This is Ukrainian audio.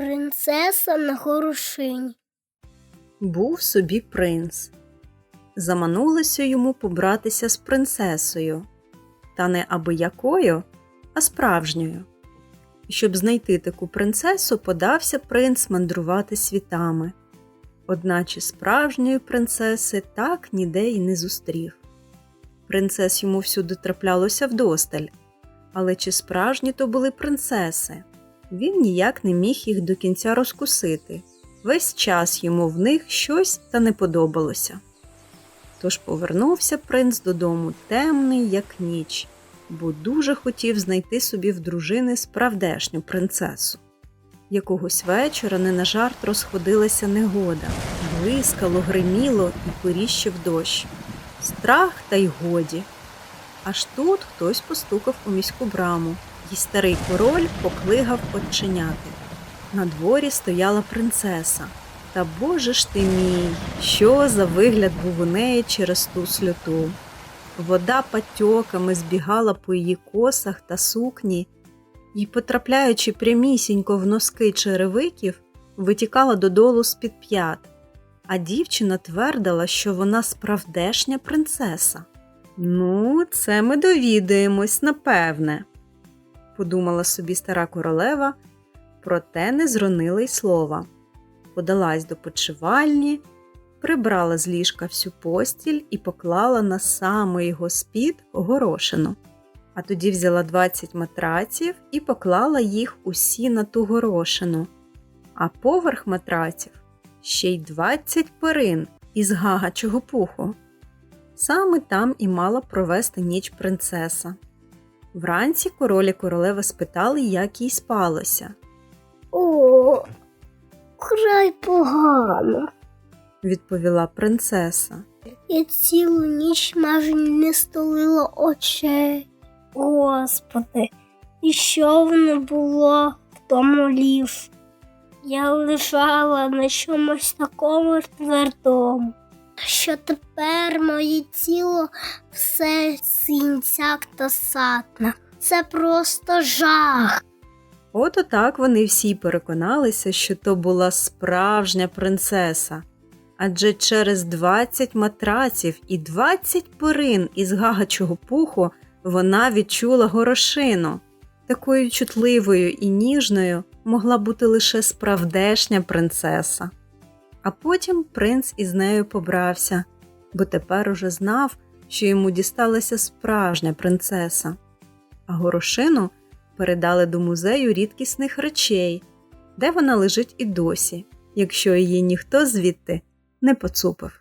Принцеса на горошині. Був собі принц. Заманулося йому побратися з принцесою, та не аби якою, а справжньою. Щоб знайти таку принцесу, подався принц мандрувати світами. Одначе справжньої принцеси так ніде й не зустрів. Принцес йому всюди траплялося вдосталь, але чи справжні то були принцеси? Він ніяк не міг їх до кінця розкусити. Весь час йому в них щось та не подобалося. Тож повернувся принц додому темний, як ніч, бо дуже хотів знайти собі в дружини справдешню принцесу. Якогось вечора не на жарт розходилася негода, блискало, гриміло і поріщив дощ. Страх та й годі. Аж тут хтось постукав у міську браму, і старий король поклигав оченяти. На дворі стояла принцеса. Та боже ж ти мій, що за вигляд був у неї через ту сльоту. Вода патьоками збігала по її косах та сукні, і, потрапляючи прямісінько в носки черевиків, витікала додолу з-під п'ят, а дівчина твердила, що вона справдешня принцеса. Ну, це ми довідаємось, напевне, подумала собі стара королева, проте не зронила й слова. Подалась до почивальні, прибрала з ліжка всю постіль і поклала на самий його спід горошину. А тоді взяла 20 матраців і поклала їх усі на ту горошину, а поверх матраців ще й 20 перин із гагачого пуху. Саме там і мала провести ніч принцеса. Вранці король і королева спитали, як їй спалося. О, край погано. Відповіла принцеса. Я цілу ніч майже не столила очей. Господи, і що воно було в тому ліс? Я лежала на чомусь такому твердому. Що тепер моє тіло все синцяк та сатна. Це просто жах. От отак вони всі переконалися, що то була справжня принцеса. Адже через 20 матраців і 20 перин із гагачого пуху вона відчула горошину. Такою чутливою і ніжною могла бути лише справдешня принцеса. А потім принц із нею побрався, бо тепер уже знав, що йому дісталася справжня принцеса. А горошину передали до музею рідкісних речей, де вона лежить і досі, якщо її ніхто звідти не поцупив.